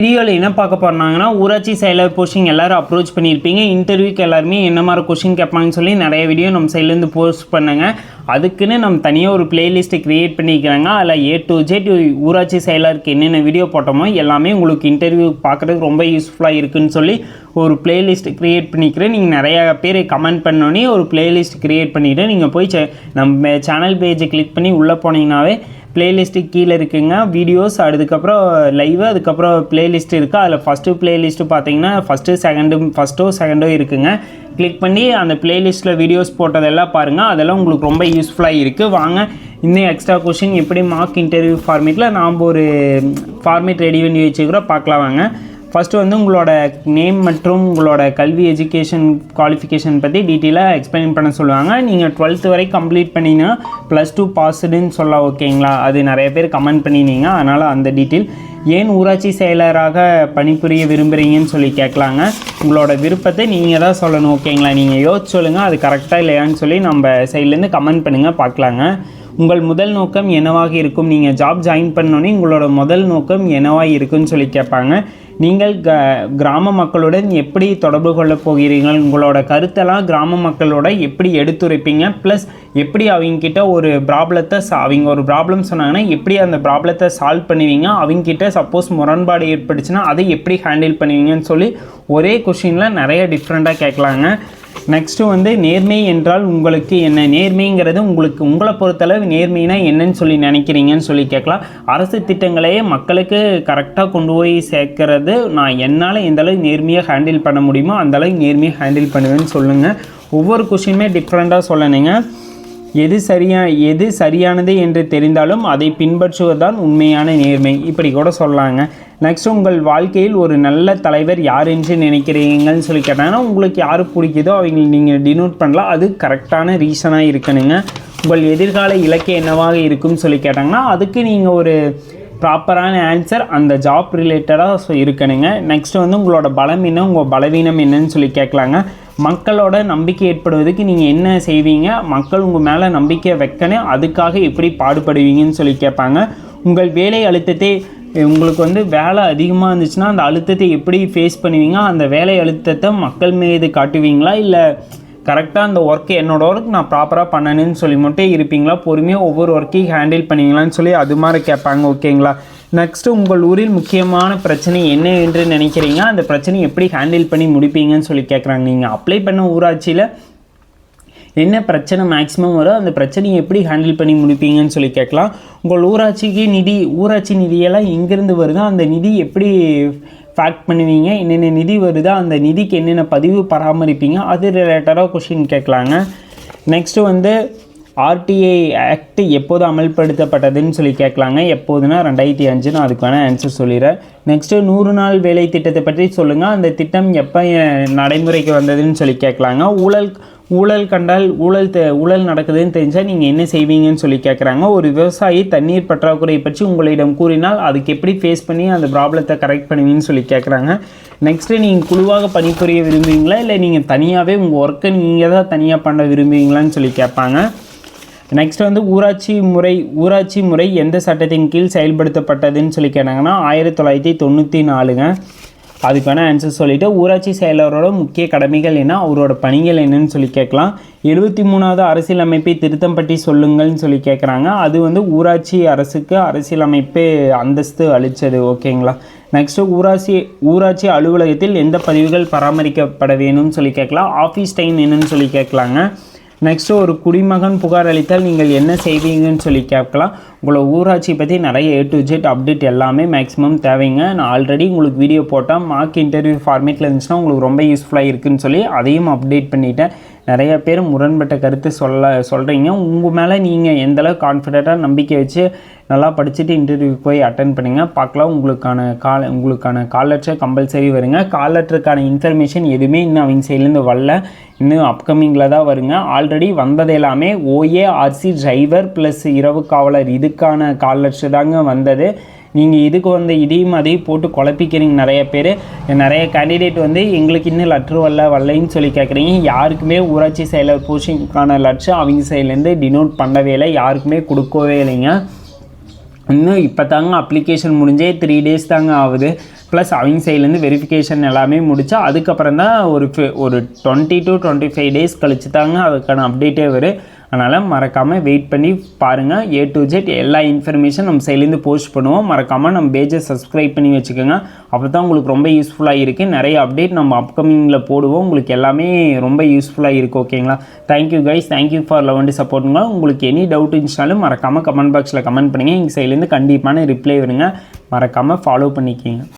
வீடியோவில் என்ன பார்க்க போகிறாங்கன்னா ஊராட்சி செயலர் போஸ்டிங் எல்லாரும் அப்ரோச் பண்ணியிருப்பீங்க. இன்டர்வியூக்கு எல்லாருமே என்ன மாதிரி கொஷின் கேட்பாங்கன்னு சொல்லி நிறைய வீடியோ நம்ம சைட்லேருந்து போஸ்ட் பண்ணுங்க. அதுக்குன்னு நம்ம தனியாக ஒரு பிளேலிஸ்ட்டை க்ரியேட் பண்ணிக்கிறாங்க அதில் ஏ டு ஜெட் ஊராட்சி செயலருக்கு என்னென்ன வீடியோ போட்டோமோ எல்லாமே உங்களுக்கு இன்டர்வியூ பார்க்குறதுக்கு ரொம்ப யூஸ்ஃபுல்லாக இருக்குன்னு சொல்லி ஒரு பிளேலிஸ்ட் க்ரியேட் பண்ணிக்கிறேன். நீங்கள் நிறையா பேர் கமெண்ட் பண்ணோன்னே ஒரு பிளேலிஸ்ட் க்ரியேட் பண்ணிவிட்டு நீங்கள் போய் சே- நம்ம சேனல் பேஜை கிளிக் பண்ணி உள்ளே போனீங்கன்னாவே பிளேலிஸ்ட்டு கீழே இருக்குங்க. வீடியோஸ் அதுக்கப்புறம் லைவ் அதுக்கப்புறம் பிளேலிஸ்ட் இருக்குது அதில் ஃபஸ்ட்டு பிளேலிஸ்ட்டு பார்த்தீங்கன்னா ஃபஸ்ட்டு செகண்டு ஃபஸ்ட்டோ செகண்டோ இருக்குங்க. கிளிக் பண்ணி அந்த பிளேலிஸ்ட்டில் வீடியோஸ் போட்டதெல்லாம் பாருங்கள் அதெல்லாம் உங்களுக்கு ரொம்ப யூஸ்ஃபுல்லாக இருக்குது வாங்க இன்னும் எக்ஸ்ட்ரா கொஷின் எப்படி மார்க் இன்டர்வியூ ஃபார்மேட்டில் நாம் ஒரு ஃபார்மேட் ரெடி பண்ணி வச்சுக்கிறோம் பார்க்கலாம் வாங்க. ஃபஸ்ட்டு வந்து உங்களோட நேம் மற்றும் உங்களோட கல்வி எஜுகேஷன் குவாலிஃபிகேஷன் பற்றி டீட்டெயிலாக எக்ஸ்பிளைன் பண்ண சொல்லுவாங்க. நீங்கள் டுவெல்த்து வரை கம்ப்ளீட் பண்ணிங்கன்னா ப்ளஸ் டூ பாஸ்டுன்னு சொல்ல ஓகேங்களா? அது நிறைய பேர் கமெண்ட் பண்ணினீங்க. அதனால் அந்த டீட்டெயில் ஏன் ஊராட்சி செயலராக பணிபுரிய விரும்புகிறீங்கன்னு சொல்லி கேட்கலாங்க. உங்களோட விருப்பத்தை நீங்கள் தான் சொல்லணும் ஓகேங்களா? நீங்கள் யோசிச்சு சொல்லுங்கள் அது கரெக்டாக இல்லையான்னு சொல்லி நம்ம சைட்லேருந்து கமெண்ட் பண்ணுங்கள் பார்க்கலாங்க. உங்கள் முதல் நோக்கம் என்னவாக இருக்கும்? நீங்கள் ஜாப் ஜாயின் பண்ணோன்னே உங்களோட முதல் நோக்கம் என்னவாக இருக்குன்னு சொல்லி கேட்பாங்க. நீங்கள் க கிராம மக்களுடன் எப்படி தொடர்பு கொள்ளப் போகிறீர்கள்? உங்களோட கருத்தெல்லாம் கிராம மக்களோட எப்படி எடுத்துரைப்பீங்க? ப்ளஸ் எப்படி அவங்கக்கிட்ட ஒரு ப்ராப்ளத்தை அவங்க ஒரு ப்ராப்ளம் சொன்னாங்கன்னா எப்படி அந்த ப்ராப்ளத்தை சால்வ் பண்ணுவீங்க? அவங்கக்கிட்ட சப்போஸ் முரண்பாடு ஏற்பட்டுச்சுன்னா அதை எப்படி ஹேண்டில் பண்ணுவீங்கன்னு சொல்லி ஒரே கொஷினில் நிறைய டிஃப்ரெண்ட்டாக கேட்கலாங்க. நெக்ஸ்ட்டு வந்து நேர்மை என்றால் உங்களுக்கு என்ன? நேர்மைங்கிறது உங்களுக்கு உங்களை பொறுத்தளவு நேர்மைனா என்னன்னு சொல்லி நினைக்கிறீங்கன்னு சொல்லி கேட்கலாம். அரசு திட்டங்களையே மக்களுக்கு கரெக்டாக கொண்டு போய் சேர்க்கறது நான் என்னால் எந்த அளவுக்கு நேர்மையாக ஹேண்டில் பண்ண முடியுமோ அந்தளவுக்கு நேர்மையாக ஹேண்டில் பண்ணுவேன்னு சொல்லுங்கள் ஒவ்வொரு கொஷினுமே டிஃப்ரெண்ட்டாக சொல்லணுங்க. எது சரியா எது சரியானது என்று தெரிந்தாலும் அதை பின்பற்றுவதுதான் உண்மையான நேர்மை. இப்படி கூட சொல்லலாங்க நெக்ஸ்ட் உங்கள் வாழ்க்கையில் ஒரு நல்ல தலைவர் யார் என்று நினைக்கிறீங்கன்னு சொல்லி கேட்டாங்கன்னா உங்களுக்கு யார் பிடிக்குதோ அவங்களை நீங்கள் டினோட் பண்ணலாம். அது கரெக்டான ரீசனாக இருக்கணுங்க. உங்கள் எதிர்கால இலக்கு என்னவாக இருக்கும்னு சொல்லி கேட்டாங்கன்னா அதுக்கு நீங்கள் ஒரு ப்ராப்பரான ஆன்சர் அந்த ஜாப் ரிலேட்டடாக இருக்கணுங்க. நெக்ஸ்ட் வந்து உங்களோட பலம் என்ன உங்கள் பலவீனம் என்னன்னு சொல்லி கேட்கலாங்க. மக்களோட நம்பிக்கை ஏற்படுவதற்கு நீங்கள் என்ன செய்வீங்க? மக்கள் உங்கள் மேலே நம்பிக்கை வைக்கணும். அதுக்காக எப்படி பாடுபடுவீங்கன்னு சொல்லி கேட்பாங்க. உங்கள் வேலை அழுத்தத்தை உங்களுக்கு வந்து வேலை அதிகமாக இருந்துச்சுன்னா அந்த அழுத்தத்தை எப்படி ஃபேஸ் பண்ணுவீங்க? அந்த வேலை அழுத்தத்தை மக்கள் மீது காட்டுவீங்களா? இல்லை கரெக்டாக அந்த ஒர்க்கு என்னோட ஒர்க் நான் ப்ராப்பராக பண்ணணும்னு சொல்லி மட்டும் இருப்பீங்களா? பொறுமையாக ஒவ்வொரு ஒர்க்கையும் ஹேண்டில் பண்ணுவீங்களான்னு சொல்லி அது மாதிரி கேட்பாங்க ஓகேங்களா? நெக்ஸ்ட்டு உங்கள் ஊரில் முக்கியமான பிரச்சனை என்ன என்று நினைக்கிறீங்க? அந்த பிரச்சனையை எப்படி ஹேண்டில் பண்ணி முடிப்பீங்கன்னு சொல்லி கேட்குறாங்க. நீங்கள் அப்ளை பண்ண ஊராட்சியில் என்ன பிரச்சனை மேக்ஸிமம் வரும் அந்த பிரச்சனையை எப்படி ஹேண்டில் பண்ணி முடிப்பீங்கன்னு சொல்லி கேட்கலாம். உங்கள் ஊராட்சிக்கு நிதி ஊராட்சி நிதியெல்லாம் எங்கேருந்து வருதோ அந்த நிதி எப்படி ஃபேக்ட் பண்ணுவீங்க என்னென்ன நிதி வருதோ அந்த நிதிக்கு என்னென்ன பதிவு பராமரிப்பீங்க அது ரிலேட்டடாக கொஷின் கேட்கலாங்க. நெக்ஸ்ட்டு வந்து ஆர்டிஐ ஆக்ட் எப்போது அமல்படுத்தப்பட்டதுன்னு சொல்லி கேட்கலாங்க. எப்போதுனா ரெண்டாயிரத்தி அஞ்சு நான் அதுக்கான ஆன்சர் சொல்லிடுறேன். நெக்ஸ்ட்டு நூறு நாள் வேலை திட்டத்தை பற்றி சொல்லுங்கள் அந்த திட்டம் எப்போ நடைமுறைக்கு வந்ததுன்னு சொல்லி கேட்கலாங்க. ஊழல் ஊழல் கண்டால் ஊழல் தெ- ஊழல் நடக்குதுன்னு தெரிஞ்சால் நீங்கள் என்ன செய்வீங்கன்னு சொல்லி கேட்குறாங்க ஒரு விவசாயி தண்ணீர் பற்றாக்குறை பற்றி உங்களிடம் கூறினால் அதுக்கு எப்படி ஃபேஸ் பண்ணி அந்த ப்ராப்ளத்தை கரெக்ட் பண்ணுவீங்கன்னு சொல்லி கேட்குறாங்க நெக்ஸ்ட்டு நீங்கள் குழுவாக பணிபுரிய விரும்புவீங்களா? இல்லை நீங்கள் தனியாகவே உங்கள் ஒர்க்கை நீங்கள் தான் தனியாக பண்ண விரும்புவீங்களான்னு சொல்லி கேட்பாங்க நெக்ஸ்ட் வந்து ஊராட்சி முறை ஊராட்சி முறை எந்த சட்டத்தின் கீழ் செயல்படுத்தப்பட்டதுன்னு சொல்லி கேட்டாங்கன்னா ஆயிரத்தி தொள்ளாயிரத்தி தொண்ணூற்றி நாலுங்க. அதுக்கான ஆன்சர் சொல்லிவிட்டு ஊராட்சி செயலரோட முக்கிய கடமைகள் என்ன அவரோட பணிகள் என்னன்னு சொல்லி கேட்கலாம். எழுபத்தி மூணாவது அரசியலமைப்பை திருத்தம் பற்றி சொல்லுங்கள்னு சொல்லி கேட்குறாங்க. அது வந்து ஊராட்சி அரசுக்கு அரசியலமைப்பு அந்தஸ்து அளித்தது ஓகேங்களா? நெக்ஸ்ட்டு ஊராட்சி ஊராட்சி அலுவலகத்தில் எந்த பதிவுகள் பராமரிக்கப்பட வேணும்னு சொல்லி கேட்கலாம். ஆஃபீஸ் டைம் என்னன்னு சொல்லி கேட்கலாங்க. நெக்ஸ்ட்டு ஒரு குடிமகன் புகார் அளித்தால் நீங்கள் என்ன செய்வீங்கன்னு சொல்லி கேட்கலாம். உங்களை ஊராட்சி பற்றி நிறைய ஏ டு ஜெட் அப்டேட் எல்லாமே மேக்ஸிமம் தேவைங்க. நான் ஆல்ரெடி உங்களுக்கு வீடியோ போட்டால் மார்க் இன்டர்வியூ ஃபார்மேட்டில் இருந்துச்சுன்னா உங்களுக்கு ரொம்ப யூஸ்ஃபுல்லாக இருக்குதுன்னு சொல்லி அதையும் அப்டேட் பண்ணிட்டேன். நிறைய பேர் முரண்பட்ட கருத்து சொல்ல சொல்கிறீங்க உங்கள் மேலே நீங்கள் எந்தளவுக்கு கான்ஃபிடெண்ட்டாக நம்பிக்கை வச்சு நல்லா படிச்சுட்டு இன்டர்வியூ போய் அட்டன் பண்ணுங்கள் பார்க்கலாம். உங்களுக்கான கால் உங்களுக்கான கால் லெட்டர் கம்பல்சரி வருங்க. கால் லெட்டருக்கான இன்ஃபர்மேஷன் எதுவுமே இன்னும் அவங்க சைட்லேருந்து வரல. இன்னும் அப்கமிங்கில் தான் வருங்க. ஆல்ரெடி வந்தது எல்லாமே ஓஏஆர்சி டிரைவர் ப்ளஸ் இரவு காவலர். இதுக்கான கால் லெட்டர் தாங்க வந்தது. நீங்கள் இதுக்கு வந்து இதையும் அதையும் போட்டு குழப்பிக்கிறீங்க நிறைய பேர். நிறைய கேண்டிடேட் வந்து எங்களுக்கு இன்னும் லெட்ரு வரல வரலைன்னு சொல்லி கேட்குறீங்க யாருக்குமே ஊராட்சி செயலர் போஸ்டிங்கான லட்சம் அவங்க சைட்லேருந்து டினோட் பண்ணவே இல்லை. யாருக்குமே கொடுக்கவே இல்லைங்க. இன்னும் இப்போ தாங்க அப்ளிகேஷன் முடிஞ்சே த்ரீ டேஸ் தாங்க ஆகுது. ப்ளஸ் அவங்க சைட்லேருந்து வெரிஃபிகேஷன் எல்லாமே முடிச்சு அதுக்கப்புறம் தான் ஒரு ஒரு twenty to twenty five days கழிச்சு தாங்க அதுக்கான அப்டேட்டே வரும் அதனால் மறக்காமல் வெயிட் பண்ணி பாருங்கள் ஏ டு ஜெட் எல்லா இன்ஃபர்மேஷன் நம்ம சைட்லேருந்து போஸ்ட் பண்ணுவோம். மறக்காமல் நம்ம பேஜை சப்ஸ்கிரைப் பண்ணி வச்சுக்கோங்க. அப்போ தான் உங்களுக்கு ரொம்ப யூஸ்ஃபுல்லாக இருக்குது நிறைய அப்டேட் நம்ம அப்கமிங்கில் போடுவோம். உங்களுக்கு எல்லாமே ரொம்ப யூஸ்ஃபுல்லாக இருக்குது ஓகேங்களா thank you guys thank you for love சப்போர்ட்டுங்க உங்களுக்கு எனி டவுட் இருந்துச்சாலும் மறக்காமல் கமெண்ட் பாக்ஸில் கமெண்ட் பண்ணுங்கள் எங்கள் சைட்லேருந்து கண்டிப்பான ரிப்ளை வருங்க. மறக்காமல் ஃபாலோ பண்ணிக்கிங்க.